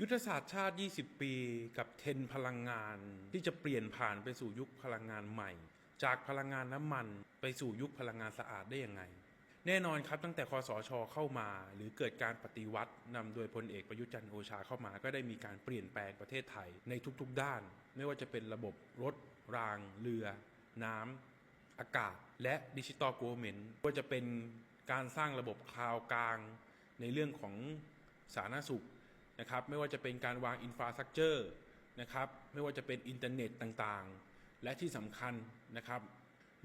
ยุทธศาสตร์ชาติ 20 ปีกับเทนพลังงาน ที่จะเปลี่ยนผ่านไปสู่ยุคพลังงานใหม่ จากพลังงานน้ำมันไปสู่ยุคพลังงานสะอาดได้ยังไง แน่นอนครับตั้งแต่คอสชเข้ามา หรือเกิดการปฏิวัตินำโดยพลเอกประยุทธ์จันทร์โอชาเข้ามา ก็ได้มีการเปลี่ยนแปลงประเทศไทยในทุกๆด้าน ไม่ว่าจะเป็นระบบรถ ราง เรือ น้ำอากาศ และดิจิตอลโกเมนต์ว่าจะเป็นการสร้างระบบคลาวกลาง ในเรื่องของสาธารณสุข นะครับไม่ว่าจะเป็นการวางอินฟราสตรักเจอร์นะครับไม่ว่าจะเป็นอินเทอร์เน็ตต่างๆ และที่สำคัญนะครับ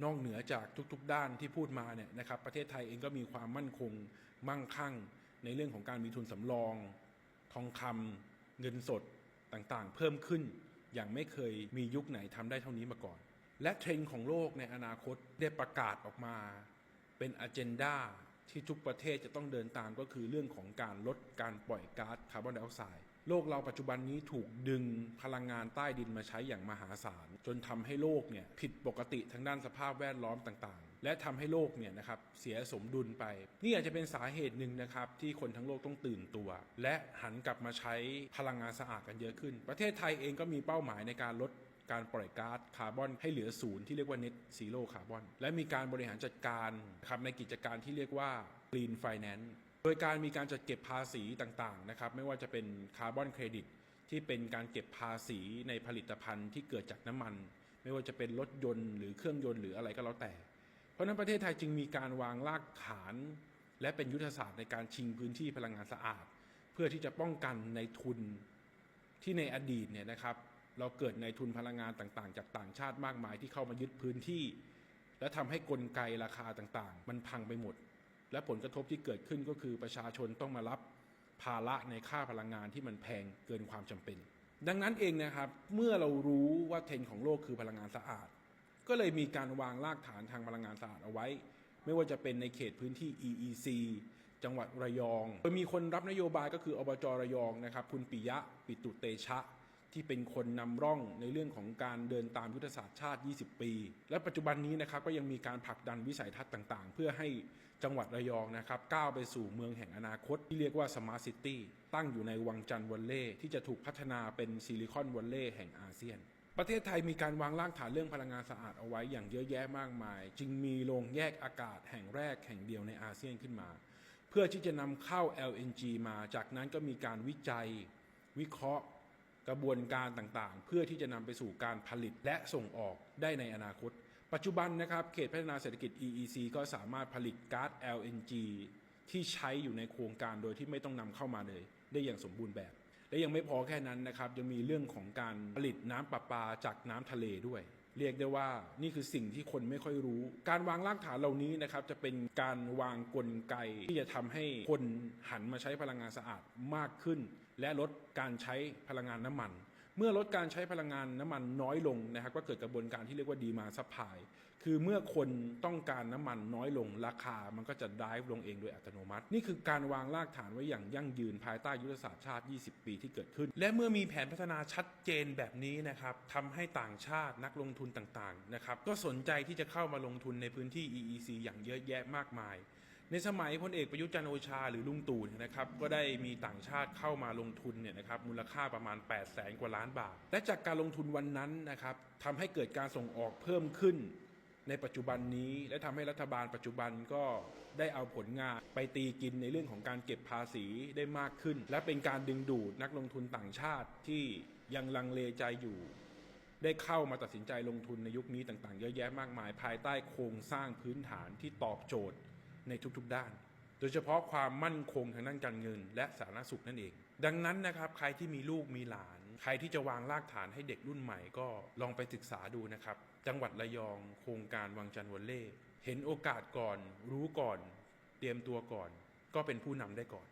นอกเหนือจากทุกๆ ด้านที่พูดมาเนี่ยนะครับประเทศไทยเองก็มีความมั่นคงมั่งคั่ง ในเรื่องของการมีทุนสำรอง ทองคำเงินสดต่างๆ เพิ่มขึ้น อย่างไม่เคยมียุคไหนทำได้เท่านี้มาก่อน และเทรนด์ของโลกในอนาคตได้ประกาศออกมา เป็นอ g e n d a ที่ทุกประเทศจะต้องเดินตามก็คือเรื่องของการลดการปล่อยก๊าซคาร์บอนไดออกไซด์โลกเราปัจจุบันนี้ถูกดึงพลังงานใต้ดินมาใช้อย่างมหาศาล จนทำให้โลกเนี่ยผิดปกติทางด้านสภาพแวดล้อมต่างๆ และทำให้โลกเนี่ยนะครับเสียสมดุลไป นี่อาจจะเป็นสาเหตุหนึ่งนะครับที่คนทั้งโลกต้องตื่นตัว และหันกลับมาใช้พลังงานสะอาดกันเยอะขึ้น ประเทศไทยเองก็มีเป้าหมายในการลด การปล่อยก๊าซคาร์บอนให้เหลือศูนย์ที่เรียกว่า net zero carbon และมีการบริหารจัดการครับในกิจการที่เรียกว่า green finance โดยการมีการจัดเก็บภาษีต่างๆนะครับไม่ว่าจะเป็นคาร์บอนเครดิตที่เป็นการเก็บภาษีในผลิตภัณฑ์ที่เกิดจากน้ำมัน ไม่ว่าจะเป็นรถยนต์หรือเครื่องยนต์หรืออะไรก็แล้วแต่ เพราะนั้นประเทศไทยจึงมีการวางรากฐาน และเป็นยุทธศาสตร์ในการชิงพื้นที่พลังงานสะอาด เพื่อที่จะป้องกันในทุนที่ในอดีตเนี่ยนะครับ เราเกิดในทุนพลังงานต่างๆ จากต่างชาติมากมายที่เข้ามายึดพื้นที่ และทำให้กลไกราคาต่างๆ มันพังไปหมด และผลกระทบที่เกิดขึ้นก็คือประชาชนต้องมารับภาระในค่าพลังงานที่มันแพงเกินความจำเป็น ดังนั้นเองนะครับเมื่อเรารู้ว่าเทรนของโลกคือพลังงานสะอาด ก็เลยมีการวางรากฐานทางพลังงานสะอาดเอาไว้ ไม่ว่าจะเป็นในเขตพื้นที่ EEC จังหวัดระยองโดยมีคนรับนโยบายก็คืออบจระยองนะครับ คุณปิยะ ปิตุเตชะ ที่เป็นคนนำร่องในเรื่องของการเดินตามยุทธศาสตร์ชาติ 20 ปี และปัจจุบันนี้นะครับก็ยังมีการผลักดันวิสัยทัศน์ต่างๆ เพื่อให้จังหวัดระยองนะครับก้าวไปสู่เมืองแห่งอนาคต ที่เรียกว่าสมาร์ทซิตี้ตั้งอยู่ในวังจันทร์วัลเล่ที่จะถูกพัฒนาเป็นซิลิคอนวัลเล่แห่งอาเซียนประเทศไทยมีการวางรากฐานเรื่องพลังงานสะอาดเอาไว้อย่างเยอะแยะมากมาย จึงมีโรงแยกอากาศแห่งแรกแห่งเดียวในอาเซียนขึ้นมา เพื่อที่จะนำเข้า LNG มา จากนั้นก็มีการวิจัย วิเคราะห์ กระบวนการต่างๆ เพื่อที่จะนำไปสู่การผลิตและส่งออกได้ในอนาคต ปัจจุบันนะครับเขตพัฒนาเศรษฐกิจ EEC ก็สามารถผลิตก๊าซ LNG ที่ใช้อยู่ในโครงการโดยที่ไม่ต้องนำเข้ามาเลย ได้อย่างสมบูรณ์แบบ และยังไม่พอแค่นั้นนะครับยังมีเรื่องของการผลิตน้ำประปาจากน้ำทะเลด้วย เรียกได้ว่านี่คือสิ่งที่คนไม่ค่อยรู้ การวางรากฐานเหล่านี้นะครับจะเป็นการวางกลไกที่จะทำให้คนหันมาใช้พลังงานสะอาดมากขึ้น และลดการใช้พลังงานน้ำมัน เมื่อลดการใช้พลังงานน้ำมันน้อยลงนะครับก็เกิดกระบวนการที่เรียกว่าดีมาซัพพลายคือเมื่อคนต้องการน้ำมันน้อยลงราคามันก็จะดิฟลงเองโดยอัตโนมัติ นี่คือการวางรากฐานไว้อย่างยั่งยืนภายใต้ยุทธศาสตร์ชาติ 20 ปีที่เกิดขึ้น และเมื่อมีแผนพัฒนาชัดเจนแบบนี้นะครับทำให้ต่างชาตินักลงทุนต่างๆนะครับก็สนใจที่จะเข้ามาลงทุนในพื้นที่ EEC อย่างเยอะแยะมากมาย ในสมัยพลเอกประยุทธ์จันโอชาหรือลุงตู่เนี่ยนะครับก็ได้มีต่างชาติเข้ามาลงทุนเนี่ยนะครับมูลค่าประมาณ 8 0 0แสนกว่าล้านบาท และจากการลงทุนวันนั้นนะครับทำให้เกิดการส่งออกเพิ่มขึ้นในปัจจุบันนี้และทำให้รัฐบาลปัจจุบันก็ได้เอาผลงานไปตีกินในเรื่องของการเก็บภาษีได้มากขึ้น และเป็นการดึงดูดนักลงทุนต่างชาติที่ยังลังเลใจอยู่ ได้เข้ามาตัดสินใจลงทุนในยุคนี้ต่างๆ เยอะแยะมากมาย ภายใต้โครงสร้างพื้นฐานที่ตอบโจทย์ ในทุกๆด้าน โดยเฉพาะความมั่นคงทางด้านการเงิน และสาธารณสุขนั่นเอง ดังนั้นนะครับใครที่มีลูกมีหลาน ใครที่จะวางรากฐานให้เด็กรุ่นใหม่ก็ลองไปศึกษาดูนะครับ จังหวัดระยอง โครงการวังจันทร์วอลเล่ เห็นโอกาสก่อน รู้ก่อน เตรียมตัวก่อน ก็เป็นผู้นำได้ก่อน